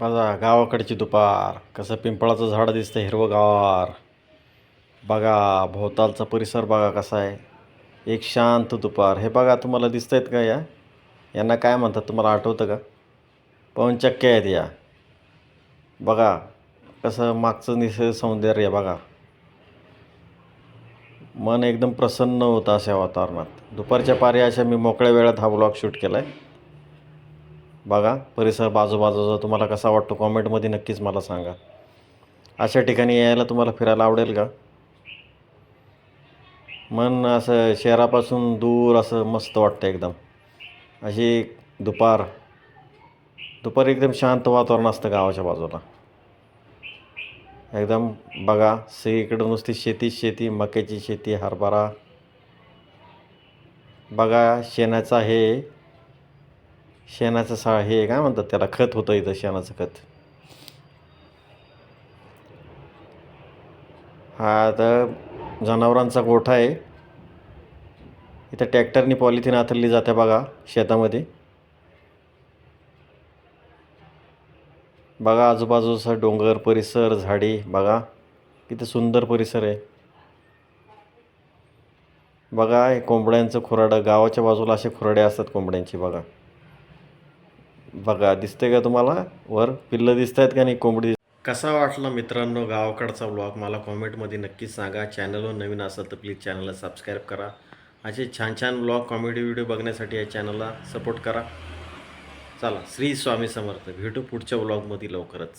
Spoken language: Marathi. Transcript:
बघा गावाकडची दुपार. कसं पिंपळाचं झाड दिसतं हिरवंगार. बघा भोवतालचा परिसर बघा कसा आहे. एक शांत दुपार. हे बघा तुम्हाला दिसत आहेत का या? यांना काय म्हणतात तुम्हाला आठवतं का? पवनचक्क्या आहेत या. बघा कसं मागचं निसर्ग सौंदर्य बघा. मन एकदम प्रसन्न होतं अशा वातावरणात. दुपारच्या पारी अशा मी मोकळ्या वेळात हा ब्लॉग शूट केला आहे बघा परिसर बाजूबाजूचा तुम्हाला कसा वाटतो? कॉमेंटमध्ये नक्कीच मला सांगा. अशा ठिकाणी यायला तुम्हाला फिरायला आवडेल का? मन असं शहरापासून दूर असं मस्त वाटतं एकदम. अशी दुपार दुपारी एकदम शांत वातावरण असतं गावाच्या बाजूला. एकदम बघा सगळीकडं नुसती शेतीच शेती मक्याची शेती हरभरा. बघा शेणाचा हे शेणाचं सा हे काय म्हणतात त्याला? खत होतं इथं शेणाचं खत. हा आता जनावरांचा गोठा आहे. इथं ट्रॅक्टरनी पॉलिथिन आथरली जाते बघा शेतामध्ये. बघा आजूबाजूचा डोंगर परिसर झाडी बघा. किती सुंदर परिसर आहे. बघा हे कोंबड्यांचं खुराडं गावाच्या बाजूला असे खुराडे असतात कोंबड्यांची बघा. बघा दिसतंय का तुम्हाला? वर पिल्लं दिसत आहेत का नाही? कोंबडी कसा वाटला मित्रांनो गावाकडचा ब्लॉग मला कॉमेंटमध्ये नक्कीच सांगा. चॅनलवर नवीन असेल तर प्लीज चॅनलला सबस्क्राईब करा. असे छान छान ब्लॉग कॉमेडी व्हिडिओ बघण्यासाठी या चॅनलला सपोर्ट करा. चला श्री स्वामी समर्थ. भेटू पुढच्या ब्लॉगमध्ये लवकरच.